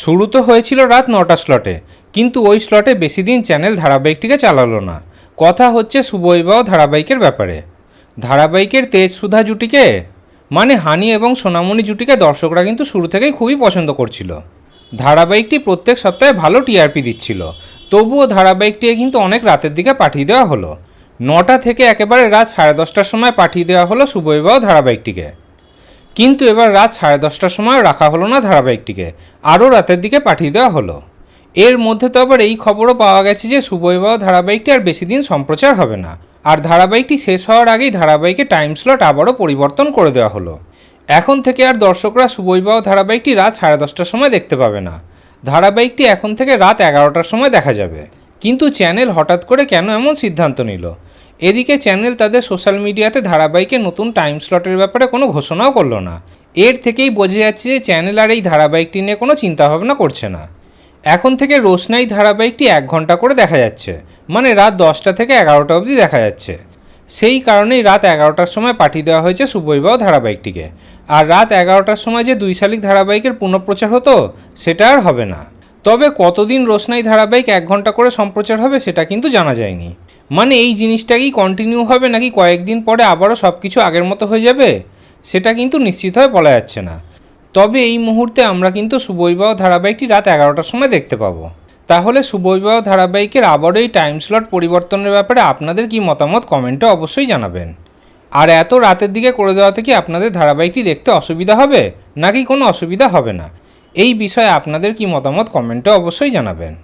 শুরু তো হয়েছিল রাত নটা স্লটে কিন্তু ওই স্লটে বেশি দিন চ্যানেল ধারাবাহিকটিকে চালালো না। কথা হচ্ছে শুভবিবাহ ধারাবাহিকের ব্যাপারে। ধারাবাহিকের তেজ সুধা জুটিকে মানে হানি এবং সোনামণি জুটিকে দর্শকরা কিন্তু শুরু থেকেই খুবই পছন্দ করছিল। ধারাবাহিকটি প্রত্যেক সপ্তাহে ভালো টিআরপি দিচ্ছিল। তবুও ধারাবাহিকটিকে কিন্তু অনেক রাতের দিকে পাঠিয়ে দেওয়া হলো। নটা থেকে একেবারে রাত সাড়ে দশটার সময় পাঠিয়ে দেওয়া হলো সুবৈবাহ ধারাবাহিকটিকে। কিন্তু এবার রাত সাড়ে দশটার সময় রাখা হলো না ধারাবাহিকটিকে। আরও রাতের দিকে পাঠিয়ে দেওয়া হলো। এর মধ্যে তো আবার এই খবরও পাওয়া গেছে যে সুবৈবাহ ধারাবাহিকটি আর বেশি দিন সম্প্রচার হবে না। আর ধারাবাহিকটি শেষ হওয়ার আগেই ধারাবাহিকের টাইম স্লট আবারও পরিবর্তন করে দেওয়া হলো। এখন থেকে আর দর্শকরা সুবৈবাহ ধারাবাহিকটি রাত সাড়ে দশটার সময় দেখতে পাবে না। ধারাবাহিকটি এখন থেকে রাত এগারোটার সময় দেখা যাবে। কিন্তু চ্যানেল হঠাৎ করে কেন এমন সিদ্ধান্ত নিল? এদিকে চ্যানেল তাদের সোশ্যাল মিডিয়াতে ধারাবাহিকের নতুন টাইম স্লটের ব্যাপারে কোনো ঘোষণাও করল না। এর থেকেই বোঝা যাচ্ছে যে চ্যানেল আর এই ধারাবাহিকটি নিয়ে কোনো চিন্তাভাবনা করছে না। এখন থেকে রোশনাই ধারাবাহিকটি এক ঘণ্টা করে দেখা যাচ্ছে মানে রাত দশটা থেকে এগারোটা অবধি দেখা যাচ্ছে। সেই কারণেই রাত এগারোটার সময় পাঠিয়ে দেওয়া হয়েছে সুবৈবাহ ধারাবাহিকটিকে। আর রাত এগারোটার সময় যে দুই শালিক ধারাবাহিকের পুনঃপ্রচার হতো, সেটা আর হবে না। তবে কতদিন রোশনাই ধারাবাহিক এক ঘণ্টা করে সম্প্রচার হবে, সেটা কিন্তু জানা যায়নি। মানে এই জিনিসটাকেই কন্টিনিউ হবে নাকি কয়েকদিন পরে আবারও সব কিছু আগের মতো হয়ে যাবে? সেটা কিন্তু নিশ্চিতভাবে বলা যাচ্ছে না। তবে এই মুহূর্তে আমরা কিন্তু সুবৈবাহ ধারাবাহিকটি রাত এগারোটার সময় দেখতে পাবো। তাহলে সুবৈবাহ ধারাবাহিকের আবারও এই টাইম স্লট পরিবর্তনের ব্যাপারে আপনাদের কি মতামত কমেন্টে অবশ্যই জানাবেন। আর এত রাতের দিকে করে দেওয়াতে কি আপনাদের ধারাবাহিকটি দেখতে অসুবিধা হবে? নাকি কোনো অসুবিধা হবে না? এই বিষয়ে আপনাদের কি মতামত কমেন্টে অবশ্যই জানাবেন।